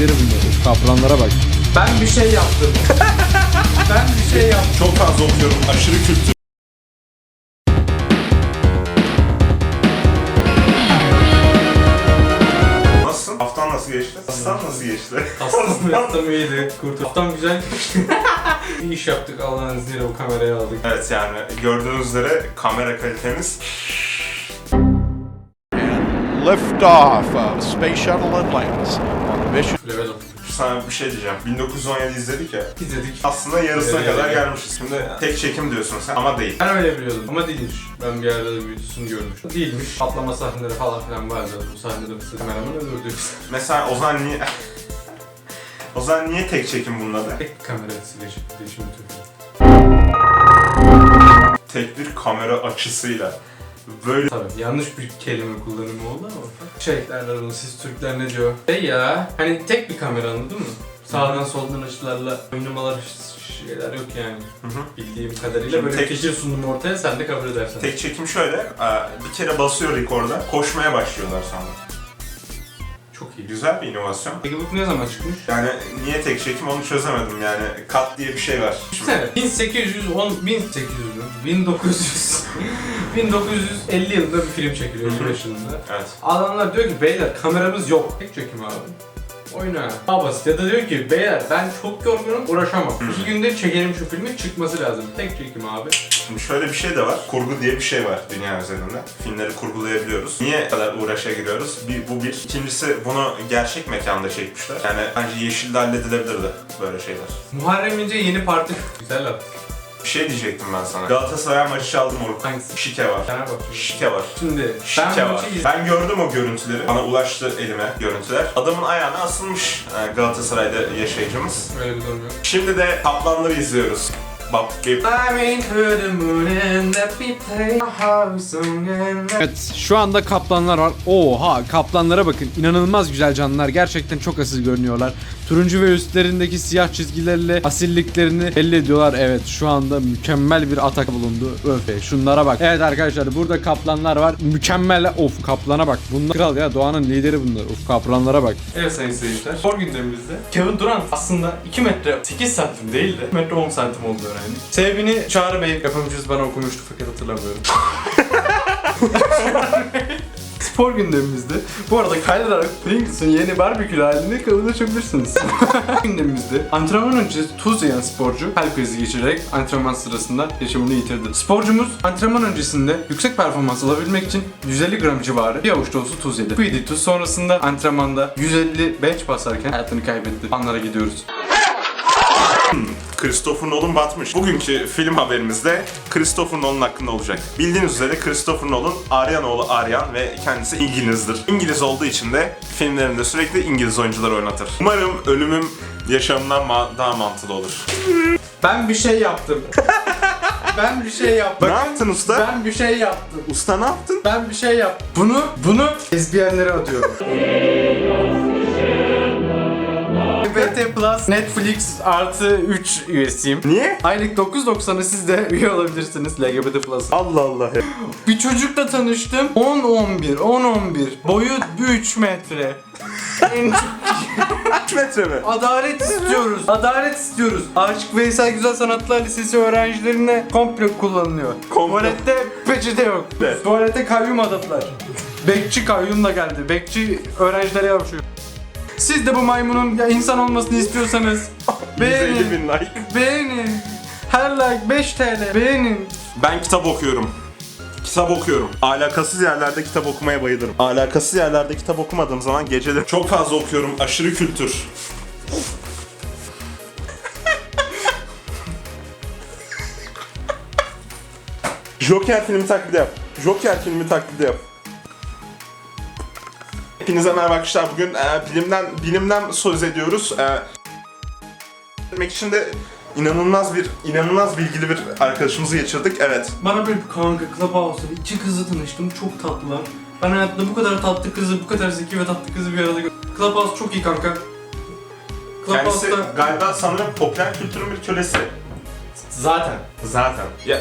lideri bunlar. Kaplanlara bak. Ben bir şey yaptım. ben bir şey yaptım. Çok fazla okuyorum. Aşırı kültür. Nasılsın? Haftan nasıl geçti? Haftan nasıl geçti? Haftam yaptım iyiydi. Kurtuldum. Haftam güzel. bir iş yaptık Allah'ın izniyle bu kamerayı aldık. evet yani gördüğünüz üzere kamera kalitemiz liftoff of Space Shuttle Atlantis on the mission. Level up. sana bir şey diyeceğim. 1917 izledik ya. İzledik. Aslında yarısına Evet, kadar evet. gelmişiz. Şimdi tek çekim diyorsun sen ama değil. Ben öyle biliyordum ama değilmiş. Ben bir yerde de videosunu görmüştüm. Değilmiş. Patlama sahneleri falan filan vardı. Bu sahnede mesela kameraman öldürdü. Mesela Ozan niye... Ozan niye tek çekim bunun adı? Tek kamera değişim tüpü. Tek bir kamera açısıyla böyle Tabii yanlış bir kelime kullanımı oldu ama. Şey derler onu siz Türkler ne diyor? Şey ya hani tek bir kamera anladın mı? Sağdan soldan açılarla oynamalar şeyler yok yani. Hı hı. Bildiğim kadarıyla Şimdi böyle tek- fikir sundum ortaya sen de kabul edersen. Tek çekim şöyle, e, bir kere basıyor rekorda, koşmaya başlıyorlar sonra. Güzel bir inovasyon. Bu ne zaman çıkmış? Yani niye tek çekim onu çözemedim yani. Kat diye bir şey var. Düşünsene 1810 1800 mü? 1900 1950 yılında bir film çekiliyor 25 yılında. Evet. Adamlar diyor ki beyler kameramız yok. Tek çekim abi. Oyna. Daha basit. Ya da diyor ki beyler ben çok yorgunum uğraşamam. İki günde çekelim şu filmin çıkması lazım. Tek çekim abi. Şimdi şöyle bir şey de var. Kurgu diye bir şey var dünya üzerinde. Filmleri kurgulayabiliyoruz. Niye kadar uğraşa giriyoruz? Bir, bu bir. İkincisi bunu gerçek mekanda çekmişler. Yani bence Yeşil'de halledilebilirdi böyle şeyler. Muharrem İnce yeni parti. Güzel laf. Bir şey diyecektim ben sana. Galatasaray maçı çaldım Orkun. Hangisi? Şike var. Fenerbahçe. Şike var. Şimdi Şike ben var. maçı. Ben gördüm o görüntüleri. Bana ulaştı elime görüntüler. Adamın ayağına asılmış e, Galatasaray'da yaşayıcımız. Öyle bir durum yok. Şimdi de kaplanları izliyoruz. Evet şu anda kaplanlar var. Oha kaplanlara bakın. İnanılmaz güzel canlılar. Gerçekten çok asil görünüyorlar. Turuncu ve üstlerindeki siyah çizgilerle asilliklerini belli ediyorlar. Evet şu anda mükemmel bir atak bulundu. Öfe şunlara bak. Evet arkadaşlar burada kaplanlar var. Mükemmel. Of kaplana bak. Bunlar kral ya doğanın lideri bunlar. Of kaplanlara bak. Evet sayın seyirciler. Spor gündemimizde Kevin Durant aslında 2 metre 8 santim değil de 2 metre 10 santim olduğunu öğrendik. Sebebini Çağrı Bey yapımcımız bana okumuştu fakat hatırlamıyorum. Spor gündemimizde bu arada kaydırarak Pringles'ın yeni barbekü halini kavuşabilirsiniz. gündemimizde antrenman öncesi tuz yiyen sporcu kalp krizi geçirerek antrenman sırasında yaşamını yitirdi. Sporcumuz antrenman öncesinde yüksek performans alabilmek için 150 gram civarı bir avuç dolusu tuz yedi. Bu yediği tuz sonrasında antrenmanda 150 bench basarken hayatını kaybetti. Anlara gidiyoruz. Christopher Nolan batmış. Bugünkü film haberimizde Christopher Nolan hakkında olacak. Bildiğiniz üzere Christopher Nolan Aryan oğlu Aryan ve kendisi İngilizdir. İngiliz olduğu için de filmlerinde sürekli İngiliz oyuncular oynatır. Umarım ölümüm yaşamımdan ma- daha mantıklı olur. Ben bir şey yaptım. ben bir şey yaptım. Ne yaptın usta? Ben bir şey yaptım. Usta ne yaptın? Ben bir şey yaptım. Bunu, bunu ezbiyenlere atıyorum. LGBT Plus Netflix artı 3 üyesiyim. Niye? Aylık 9.90'a siz de üye olabilirsiniz LGBT Plus. Allah Allah ya. Bir çocukla tanıştım. 10-11, 10-11. Boyu 3 metre. En çok Kaç metre mi? Adalet istiyoruz. Adalet istiyoruz. Aşık Veysel Güzel Sanatlar Lisesi öğrencilerine komple kullanılıyor. Komplo. Tuvalette peçete yok. Evet. Tuvalete kayyum adadılar. Bekçi kayyumla geldi. Bekçi öğrencilere yapışıyor. Siz de bu maymunun ya insan olmasını istiyorsanız 150 beğenin. bin like. Beğenin. Her like 5 TL. Beğenin. Ben kitap okuyorum. Kitap okuyorum. Alakasız yerlerde kitap okumaya bayılırım. Alakasız yerlerde kitap okumadığım zaman geceleri çok fazla okuyorum. Aşırı kültür. Joker filmi taklidi yap. Joker filmi taklidi yap. Hepinize merhaba arkadaşlar. Bugün e, bilimden bilimden söz ediyoruz. E, etmek için de inanılmaz bir inanılmaz bilgili bir arkadaşımızı geçirdik. Evet. Bana bir kanka Clubhouse'da iki kızla tanıştım. Çok tatlılar. Ben hayatımda bu kadar tatlı kızı, bu kadar zeki ve tatlı kızı bir arada gördüm. Clubhouse çok iyi kanka. Kendisi Clubhouse'da galiba sanırım popüler kültürün bir kölesi. zaten. Zaten. Ya